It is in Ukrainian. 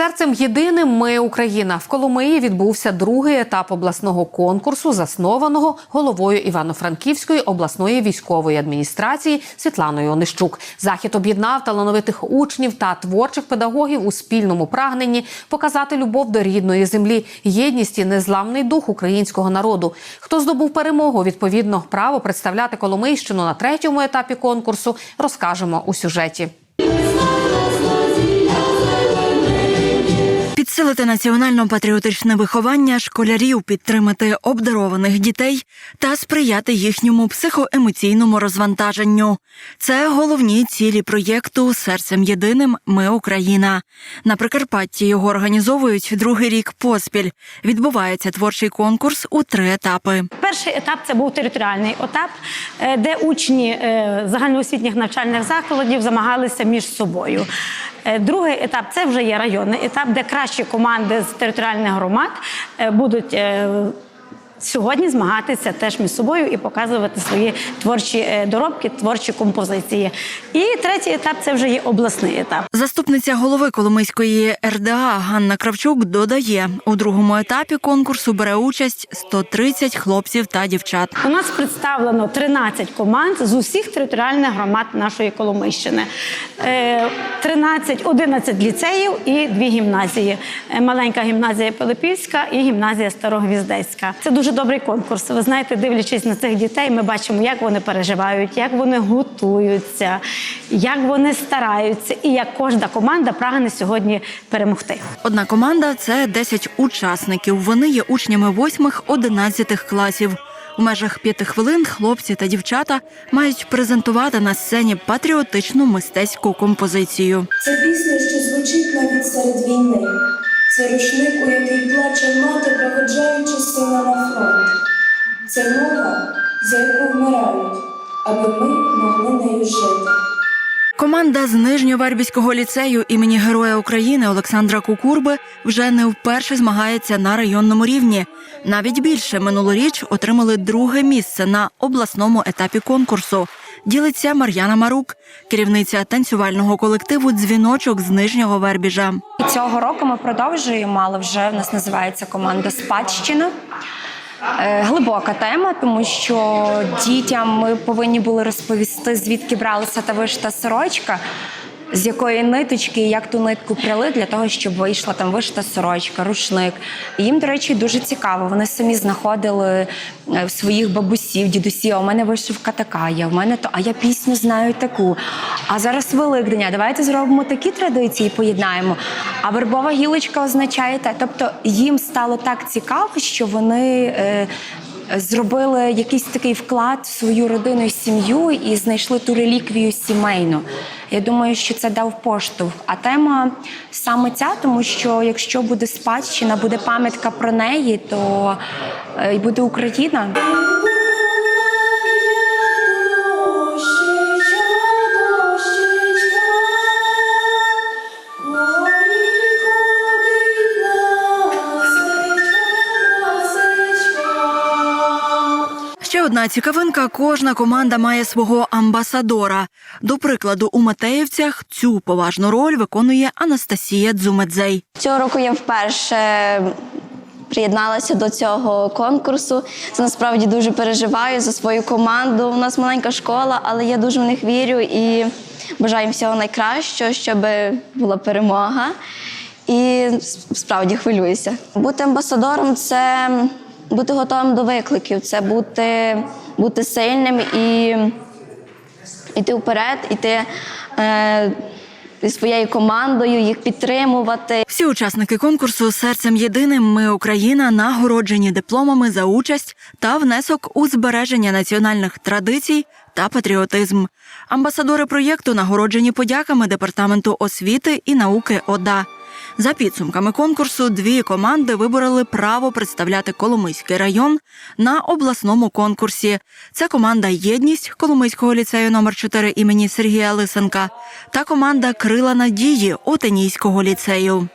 Серцем єдиним ми Україна в Коломиї відбувся другий етап обласного конкурсу, заснованого головою Івано-Франківської обласної військової адміністрації Світланою Онищук. Захід об'єднав талановитих учнів та творчих педагогів у спільному прагненні показати любов до рідної землі, єдність і незламний дух українського народу. Хто здобув перемогу, відповідно, право представляти Коломийщину на третьому етапі конкурсу, розкажемо у сюжеті. Підсилити національно-патріотичне виховання школярів, підтримати обдарованих дітей та сприяти їхньому психоемоційному розвантаженню. Це головні цілі проєкту Серцем єдиним Ми Україна. На Прикарпатті його організовують другий рік поспіль. Відбувається творчий конкурс у три етапи. Перший етап це був територіальний етап, е, де учні е, загальноосвітніх навчальних закладів змагалися між собою. Е, Другий етап це вже є районний етап, де кращі команди з територіальних громад е, будуть. Е, Сьогодні змагатися теж між собою і показувати свої творчі е, доробки, творчі композиції. І третій етап це вже є обласний етап. Заступниця голови Коломийської РДА Ганна Кравчук додає, у другому етапі конкурсу бере участь 130 хлопців та дівчат. У нас представлено 13 команд з усіх територіальних громад нашої Коломийщини. Е, 13, 11 ліцеїв і дві гімназії. Е, Маленька гімназія Пилипівська і гімназія Старогвіздецька. Це дуже добрий конкурс. Ви знаєте, дивлячись на цих дітей, ми бачимо, як вони переживають, як вони готуються, як вони стараються, і як кожна команда прагне сьогодні перемогти. Одна команда це 10 учасників. Вони є учнями 8-11 класів. У межах п'яти хвилин хлопці та дівчата мають презентувати на сцені патріотичну мистецьку композицію. Це пісня, що звучить навіть серед війни. Це рушник, у який плаче мати, проведжаючи сина на фронт. Це мова, за яку вмирають, аби ми могли нею жити. Команда з Нижньовербівського ліцею імені Героя України Олександра Кукурби вже не вперше змагається на районному рівні. Навіть більше минулоріч отримали друге місце на обласному етапі конкурсу. Ділиться Мар'яна Марук, керівниця танцювального колективу Дзвіночок з Нижнього Вербіжа. І цього року ми продовжуємо, але вже в нас називається команда Спадщина. Е, Глибока тема, тому що дітям ми повинні були розповісти, звідки бралася та вишита сорочка, з якої ниточки, як ту нитку пряли для того, щоб вийшла там вишита сорочка, рушник. Їм, до речі, дуже цікаво. Вони самі знаходили е, своїх бабусів, дідусів. У мене вишивка така є, в мене то, а я пісню знаю таку. А зараз Великдення. Давайте зробимо такі традиції, поєднаємо. А вербова гілочка означає те. Тобто їм стало так цікаво, що вони. Е, Зробили якийсь такий вклад в свою родину і сім'ю і знайшли ту реліквію сімейну. Я думаю, що це дав поштовх. А тема саме ця, тому що якщо буде спадщина, буде пам'ятка про неї, то і й буде Україна. Одна цікавинка: кожна команда має свого амбасадора. До прикладу, у Матеївцях цю поважну роль виконує Анастасія Дзумедзей. Цього року я вперше приєдналася до цього конкурсу. Це насправді дуже переживаю за свою команду. У нас маленька школа, але я дуже в них вірю і бажаю їм всього найкращого, щоб була перемога. І справді хвилююся. Бути амбасадором це бути готовим до викликів, це бути, бути сильним і йти вперед, іти е, зі своєю командою, їх підтримувати. Всі учасники конкурсу серцем єдиним Ми Україна нагороджені дипломами за участь та внесок у збереження національних традицій та патріотизм. Амбасадори проєкту нагороджені подяками департаменту освіти і науки ОДА. За підсумками конкурсу, дві команди вибороли право представляти Коломийський район на обласному конкурсі. Це команда Єдність Коломийського ліцею номер 4 імені Сергія Лисенка та команда Крила надії Отенійського ліцею.